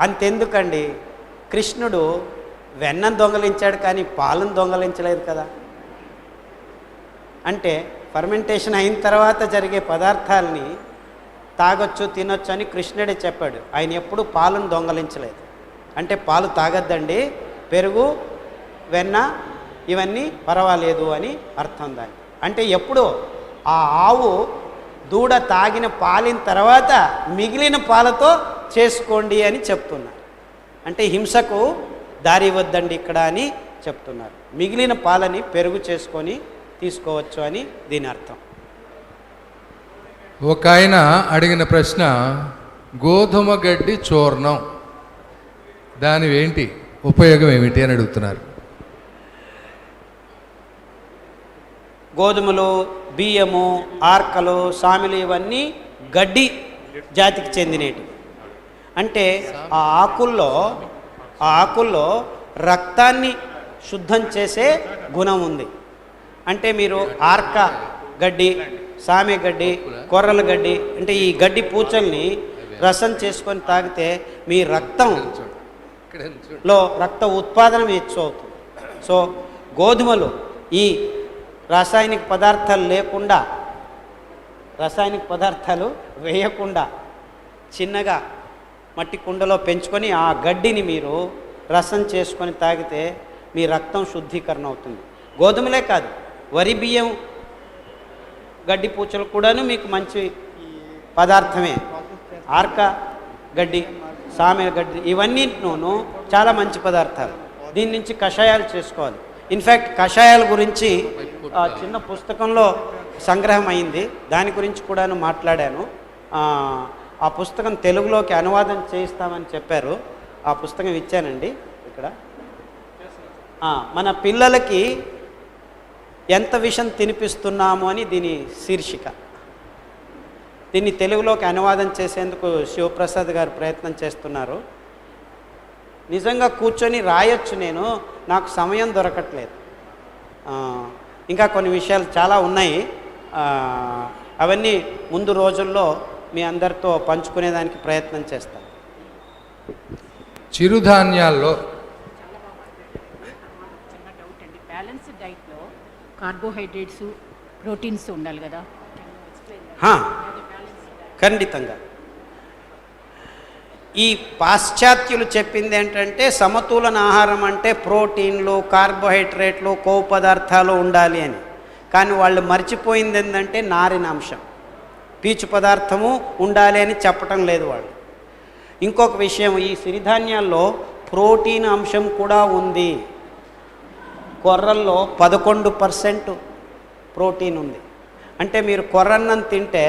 అంతెందుకండి? కృష్ణుడు వెన్నం దొంగలించాడు కానీ పాలను దొంగలించలేదు కదా. అంటే ఫర్మెంటేషన్ అయిన తర్వాత జరిగే పదార్థాలని తాగొచ్చు తినొచ్చు అని కృష్ణుడే చెప్పాడు. ఆయన ఎప్పుడు పాలను దొంగలించలేదు. అంటే పాలు తాగద్దండి పెరుగు వెన్న ఇవన్నీ పర్వాలేదు అని అర్థం దాని. అంటే ఎప్పుడు ఆ ఆవు దూడ తాగిన పాలిన తర్వాత మిగిలిన పాలతో చేసుకోండి అని చెప్తున్నారు. అంటే హింసకు దారి వద్దండి ఇక్కడ అని చెప్తున్నారు. మిగిలిన పాలని పెరుగు చేసుకొని తీసుకోవచ్చు అని దీని అర్థం. ఒక ఆయన అడిగిన ప్రశ్న గోధుమ గడ్డి చూర్ణం దాని ఏంటి? ఉపయోగం ఏమిటి? అని అడుగుతున్నారు. గోధుమలు బియ్యము ఆర్కలు సామిలు ఇవన్నీ గడ్డి జాతికి చెందినవి. అంటే ఆ ఆకుల్లో ఆ ఆకుల్లో రక్తాన్ని శుద్ధం చేసే గుణం ఉంది. అంటే మీరు ఆర్క గడ్డి సామె గడ్డి కొర్రల గడ్డి అంటే ఈ గడ్డి పూచల్ని రసం చేసుకొని తాగితే మీ రక్తం లో రక్త ఉత్పాదన హెచ్చు అవుతుంది సో గోధుమలు ఈ రసాయనిక పదార్థాలు లేకుండా రసాయనిక పదార్థాలు వేయకుండా చిన్నగా మట్టి కుండలో పెంచుకొని ఆ గడ్డిని మీరు రసం చేసుకొని తాగితే మీ రక్తం శుద్ధీకరణ అవుతుంది. గోధుమలే కాదు వరి బియ్యం గడ్డి పూచలు కూడాను మీకు మంచి పదార్థమే. ఆర్క గడ్డి సామె గడ్డి ఇవన్నీను చాలా మంచి పదార్థాలు. దీని నుంచి కషాయాలు చేసుకోవాలి. ఇన్ఫ్యాక్ట్ కషాయాల గురించి ఆ, చిన్న పుస్తకంలో సంగ్రహం అయింది. దాని గురించి కూడాను మాట్లాడాను. ఆ, పుస్తకం తెలుగులోకి అనువాదం చేయిస్తామని చెప్పారు. ఆ పుస్తకం ఇచ్చానండి ఇక్కడ. మన పిల్లలకి ఎంత విషం తినిపిస్తున్నాము అని దీని శీర్షిక. దీన్ని తెలుగులోకి అనువాదం చేసేందుకు శివప్రసాద్ గారు ప్రయత్నం చేస్తున్నారు. నిజంగా కూర్చొని రాయొచ్చు నేను నాకు సమయం దొరకట్లేదు. ఇంకా కొన్ని విషయాలు చాలా ఉన్నాయి. అవన్నీ ముందు రోజుల్లో మీ అందరితో పంచుకునేదానికి ప్రయత్నం చేస్తాను చిరుధాన్యాల్లో చిన్న డౌట్ అండి. బ్యాలెన్స్డ్ డైట్లో కార్బోహైడ్రేట్స్ ప్రోటీన్స్ ఉండాలి కదా. హా, ఖండితంగా. ఈ పాశ్చాత్యులు చెప్పింది ఏంటంటే సమతులన ఆహారం అంటే ప్రోటీన్లు కార్బోహైడ్రేట్లు కొవ్వు పదార్థాలు ఉండాలి అని. కానీ వాళ్ళు మర్చిపోయింది ఏంటంటే నారిన అంశం. పీచు పదార్థము ఉండాలి అని చెప్పటం లేదు వాళ్ళు. ఇంకొక విషయం ఈ సిరిధాన్యాల్లో ప్రోటీన్ అంశం కూడా ఉంది. కొర్రల్లో పదకొండు పర్సెంట్ ప్రోటీన్ ఉంది. అంటే మీరు కొర్రన్నం తింటే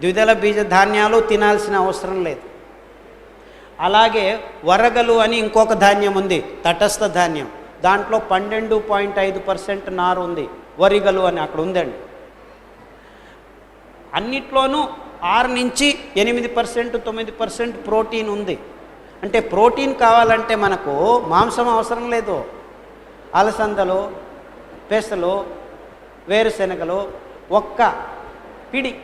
ద్విదళ బీజ ధాన్యాలు తినాల్సిన అవసరం లేదు. అలాగే వరగలు అని ఇంకొక ధాన్యం ఉంది తటస్థ ధాన్యం. దాంట్లో పన్నెండు పాయింట్ ఐదు పర్సెంట్ నారు ఉంది వరిగలు అని అక్కడ ఉందండి. అన్నిట్లోనూ ఆరు నుంచి ఎనిమిది పర్సెంట్ తొమ్మిది పర్సెంట్ ప్రోటీన్ ఉంది. అంటే ప్రోటీన్ కావాలంటే మనకు మాంసం అవసరం లేదు. అలసందలు పెసలు వేరుశనగలు ఒక్క పిడి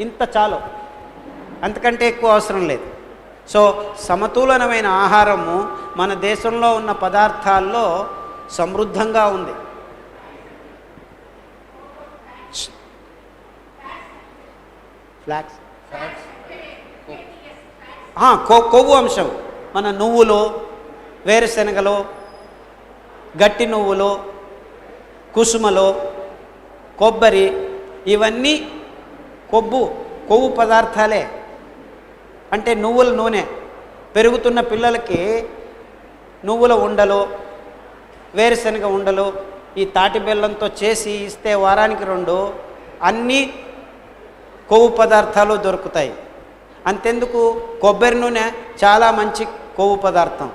ఇంత చాలు. అంతకంటే ఎక్కువ అవసరం లేదు. సో సమతులనమైన ఆహారము మన దేశంలో ఉన్న పదార్థాల్లో సమృద్ధంగా ఉంది. ఫ్లాక్స్ ఆ, కొ- కొవ్వు అంశం. మన నువ్వులు వేరుశనగలు గట్టి నువ్వులు కుసుమలు కొబ్బరి ఇవన్నీ కొవ్వు కొవ్వు పదార్థాలే. అంటే నువ్వుల నూనె. పెరుగుతున్న పిల్లలకి నువ్వుల ఉండలు వేరుశనగ ఉండలు ఈ తాటి బెల్లంతో చేసి ఇస్తే వారానికి రెండు అన్నీ కొవ్వు పదార్థాలు దొరుకుతాయి. అంతెందుకు కొబ్బరి నూనె చాలా మంచి కొవ్వు పదార్థం.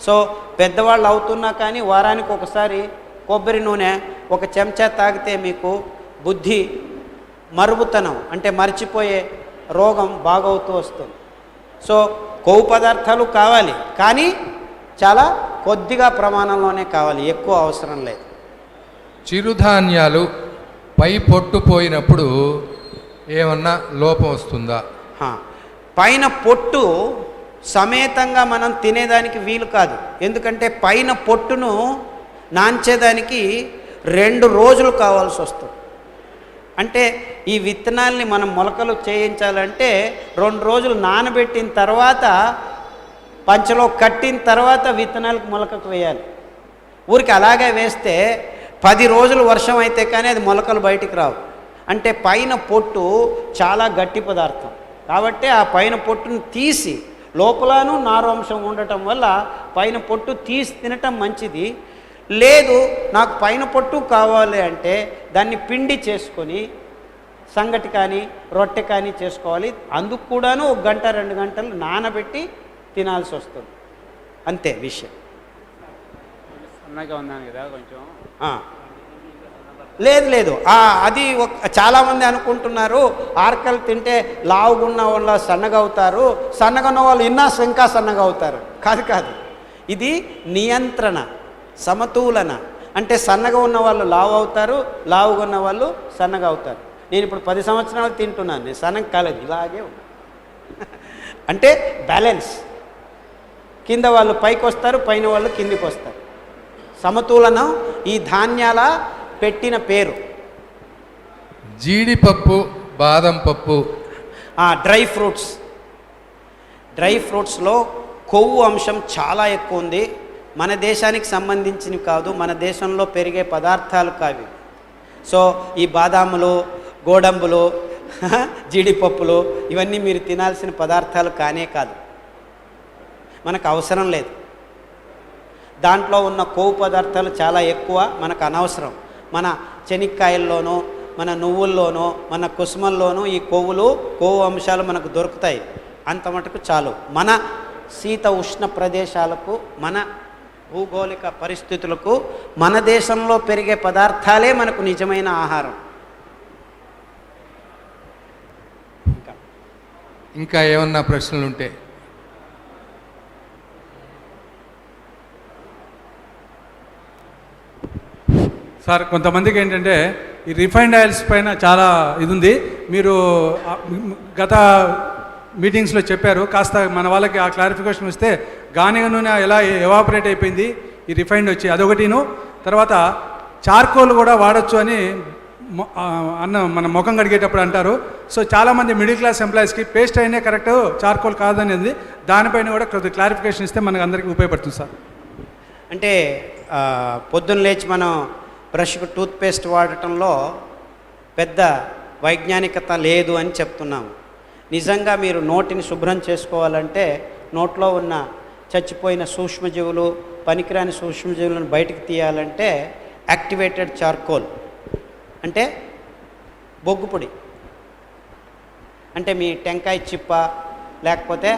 సో పెద్దవాళ్ళు అవుతున్నా కానీ వారానికి ఒకసారి కొబ్బరి నూనె ఒక చెంచా తాగితే మీకు బుద్ధి మరుగుతనం అంటే మర్చిపోయే రోగం బాగవుతూ వస్తుంది. సో కొవ్వు పదార్థాలు కావాలి కానీ చాలా కొద్దిగా ప్రమాణంలోనే కావాలి ఎక్కువ అవసరం లేదు. చిరుధాన్యాలు పై పొట్టు పోయినప్పుడు ఏమన్నా లోపం వస్తుందా? పైన పొట్టు సమేతంగా మనం తినేదానికి వీలు కాదు. ఎందుకంటే పైన పొట్టును నాంచేదానికి రెండు రోజులు కావాల్సి వస్తుంది. అంటే ఈ విత్తనాల్ని మనం మొలకలు చేయించాలంటే రెండు రోజులు నానబెట్టిన తర్వాత పంచలో కట్టిన తర్వాత విత్తనాలకు మొలకకు వేయాలి. ఊరికి అలాగే వేస్తే పది రోజులు వర్షం అయితే కానీ అది మొలకలు బయటికి రావు. అంటే పైన పొట్టు చాలా గట్టి పదార్థం. కాబట్టి ఆ పైన పొట్టును తీసి లోపలను నారోంశం ఉండటం వల్ల పైన పొట్టు తీసి తినటం మంచిది. లేదు నాకు పైన పొట్టు కావాలి అంటే దాన్ని పిండి చేసుకొని సంగటి కానీ రొట్టె కానీ చేసుకోవాలి. అందుకు కూడాను ఒక గంట రెండు గంటలు నానబెట్టి తినాల్సి వస్తుంది. అంతే విషయం. సన్నగా ఉన్నాను కదా కొంచెం. లేదు లేదు. అది ఒక చాలామంది అనుకుంటున్నారు ఆర్కలు తింటే లావుగున్న వాళ్ళు సన్నగా అవుతారు సన్నగా ఉన్న వాళ్ళు ఇన్నా ఇంకా సన్నగా అవుతారు కాదు కాదు. ఇది నియంత్రణ సమతూలన. అంటే సన్నగా ఉన్న వాళ్ళు లావు అవుతారు లావుగా ఉన్న వాళ్ళు సన్నగా అవుతారు నేను ఇప్పుడు పది సంవత్సరాలు తింటున్నాను నేను సన్నగా కాలేదు ఇలాగే ఉన్నా. అంటే బ్యాలెన్స్. కింద వాళ్ళు పైకి వస్తారు పైన వాళ్ళు కిందికి వస్తారు సమతులనం ఈ ధాన్యాల పెట్టిన పేరు. జీడిపప్పు బాదం పప్పు. Dry fruits. డ్రై ఫ్రూట్స్లో కొవ్వు అంశం చాలా ఎక్కువ ఉంది. మన దేశానికి సంబంధించినవి కాదు మన దేశంలో పెరిగే పదార్థాలు కావి. సో ఈ బాదాములు గోడంబులు జీడిపప్పులు ఇవన్నీ మీరు తినాల్సిన పదార్థాలు కానే కాదు. మనకు అవసరం లేదు. దాంట్లో ఉన్న కొవ్వు పదార్థాలు చాలా ఎక్కువ మనకు అనవసరం. మన చెనిక్కాయల్లోనూ మన నువ్వుల్లోనూ మన కుసుమల్లోనూ ఈ కొవ్వులు కొవ్వు అంశాలు మనకు దొరుకుతాయి. అంత మటుకు చాలు. మన శీత ఉష్ణ ప్రదేశాలకు మన భూగోళిక పరిస్థితులకు మన దేశంలో పెరిగే పదార్థాలే మనకు నిజమైన ఆహారం. ఇంకా. ఇంకా ఏమన్నా ప్రశ్నలు ఉంటే సార్ కొంతమందికి ఏంటంటే ఈ రిఫైన్డ్ ఆయిల్స్ పైన చాలా ఇది ఉంది మీరు గత మీటింగ్స్లో చెప్పారు. కాస్త మన వాళ్ళకి ఆ క్లారిఫికేషన్ వస్తే గానిగ నూనె ఎలా ఎవాపరేట్ అయిపోయింది ఈ రిఫైన్డ్ వచ్చి అదొకటిను. తర్వాత చార్కోల్ కూడా వాడచ్చు అని అన్న మన ముఖం కడిగేటప్పుడు అంటారు. సో చాలామంది మిడిల్ క్లాస్ ఎంప్లాయీస్కి పేస్ట్ అయినే కరెక్ట్ చార్కోల్ కాదనేది. దానిపైన కూడా కొద్దిగా క్లారిఫికేషన్ ఇస్తే మనకు అందరికీ ఉపయోగపడుతుంది సార్. అంటే పొద్దున్న లేచి మనం బ్రష్కు టూత్పేస్ట్ వాడటంలో పెద్ద వైజ్ఞానికత లేదు అని చెప్తున్నాము. నిజంగా మీరు నోటిని శుభ్రం చేసుకోవాలంటే నోట్లో ఉన్న చచ్చిపోయిన సూక్ష్మజీవులు పనికిరాని సూక్ష్మజీవులను బయటకు తీయాలంటే యాక్టివేటెడ్ చార్కోల్. అంటే బొగ్గు పొడి. అంటే మీ టెంకాయ చిప్ప లేకపోతే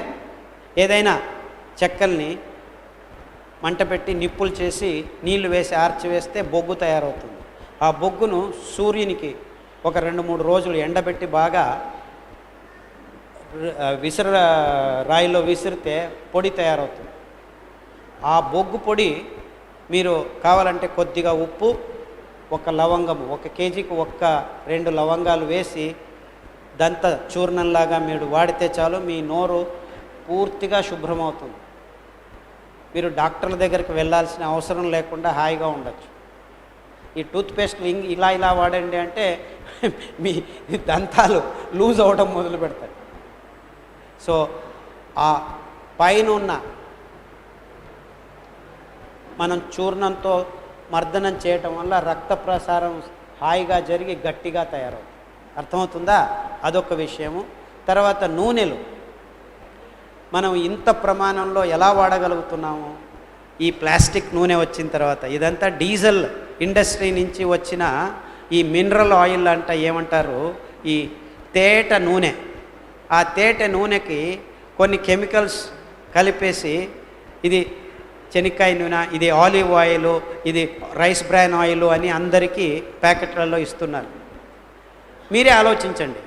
ఏదైనా చెక్కల్ని మంట పెట్టి నిప్పులు చేసి నీళ్ళు వేసి ఆర్చి వేస్తే బొగ్గు తయారవుతుంది. ఆ బొగ్గును సూర్యునికి ఒక రెండు మూడు రోజులు ఎండబెట్టి బాగా విసిర రాయిలో విసిరితే పొడి తయారవుతుంది. ఆ బొగ్గు పొడి మీరు కావాలంటే కొద్దిగా ఉప్పు ఒక లవంగము ఒక కేజీకి ఒక్క రెండు లవంగాలు వేసి దంత చూర్ణంలాగా మీరు వాడితే చాలు మీ నోరు పూర్తిగా శుభ్రమవుతుంది. మీరు డాక్టర్ల దగ్గరికి వెళ్ళాల్సిన అవసరం లేకుండా హాయిగా ఉండొచ్చు. ఈ టూత్పేస్ట్ ఇలా ఇలా వాడండి అంటే మీ దంతాలు లూజ్ అవ్వడం మొదలు పెడతాయి. సో ఆ పైన ఉన్న మనం చూర్ణంతో మర్దనం చేయటం వల్ల రక్త ప్రసారం హాయిగా జరిగి గట్టిగా తయారవుతుంది. అర్థమవుతుందా? అదొక విషయము. తర్వాత నూనెలు. మనం ఇంత ప్రమాణంలో ఎలా వాడగలుగుతున్నాము? ఈ ప్లాస్టిక్ నూనె వచ్చిన తర్వాత ఇదంతా డీజిల్ ఇండస్ట్రీ నుంచి వచ్చిన ఈ మినరల్ ఆయిల్ అంట ఏమంటారు? ఈ తేట నూనె. ఆ తేట నూనెకి కొన్ని కెమికల్స్ కలిపేసి ఇది చెనిక్కాయ నూనె ఇది ఆలివ్ ఆయిల్ ఇది రైస్ బ్రాన్ ఆయిల్ అని అందరికీ ప్యాకెట్లలో ఇస్తున్నారు. మీరే ఆలోచించండి.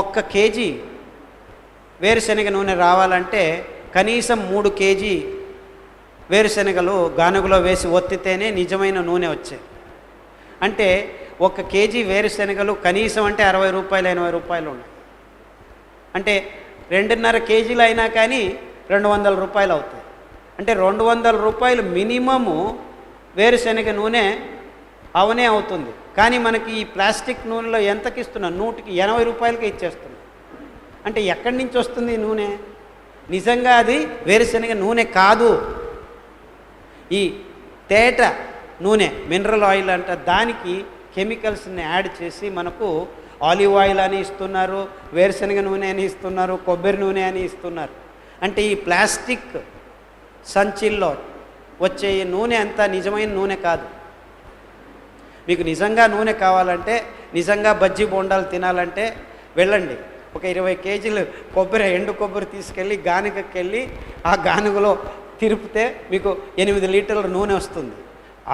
ఒక్క కేజీ వేరుశనగ నూనె రావాలంటే కనీసం మూడు కేజీ వేరుశనగలు గానుగలో వేసి ఒత్తితేనే నిజమైన నూనె వచ్చేది. అంటే ఒక కేజీ వేరుశనగలు కనీసం అంటే అరవై రూపాయలు ఎనభై రూపాయలు ఉన్నాయి. అంటే రెండున్నర కేజీలు అయినా కానీ రెండు వందల రూపాయలు అవుతాయి. అంటే రెండు వందల రూపాయలు మినిమము వేరుశనగ నూనె అవనే అవుతుంది. కానీ మనకి ఈ ప్లాస్టిక్ నూనెలో ఎంతకి ఇస్తున్నాం నూటికి ఎనభై రూపాయలకి ఇచ్చేస్తున్నాం. అంటే ఎక్కడి నుంచి వస్తుంది ఈ నూనె? నిజంగా అది వేరుశనగ నూనె కాదు. ఈ తేట నూనె మినరల్ ఆయిల్ అంట దానికి కెమికల్స్ని యాడ్ చేసి మనకు ఆలివ్ ఆయిల్ అని ఇస్తున్నారు వేరుశనగ నూనె అని ఇస్తున్నారు కొబ్బరి నూనె అని ఇస్తున్నారు. అంటే ఈ ప్లాస్టిక్ సంచిల్లో వచ్చే ఈ నూనె అంతా నిజమైన నూనె కాదు. మీకు నిజంగా నూనె కావాలంటే నిజంగా బజ్జీ బొండాలు తినాలంటే వెళ్ళండి. ఒక ఇరవై కేజీలు కొబ్బరి ఎండు కొబ్బరి తీసుకెళ్ళి గానుగకెళ్ళి ఆ గానుగలో తిరిపితే మీకు ఎనిమిది లీటర్ల నూనె వస్తుంది.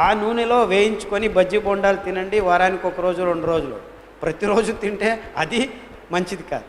ఆ నూనెలో వేయించుకొని బజ్జీ బొండాలు తినండి వారానికి ఒక రోజు రెండు రోజులు. ప్రతిరోజు తింటే అది మంచిది కాదు.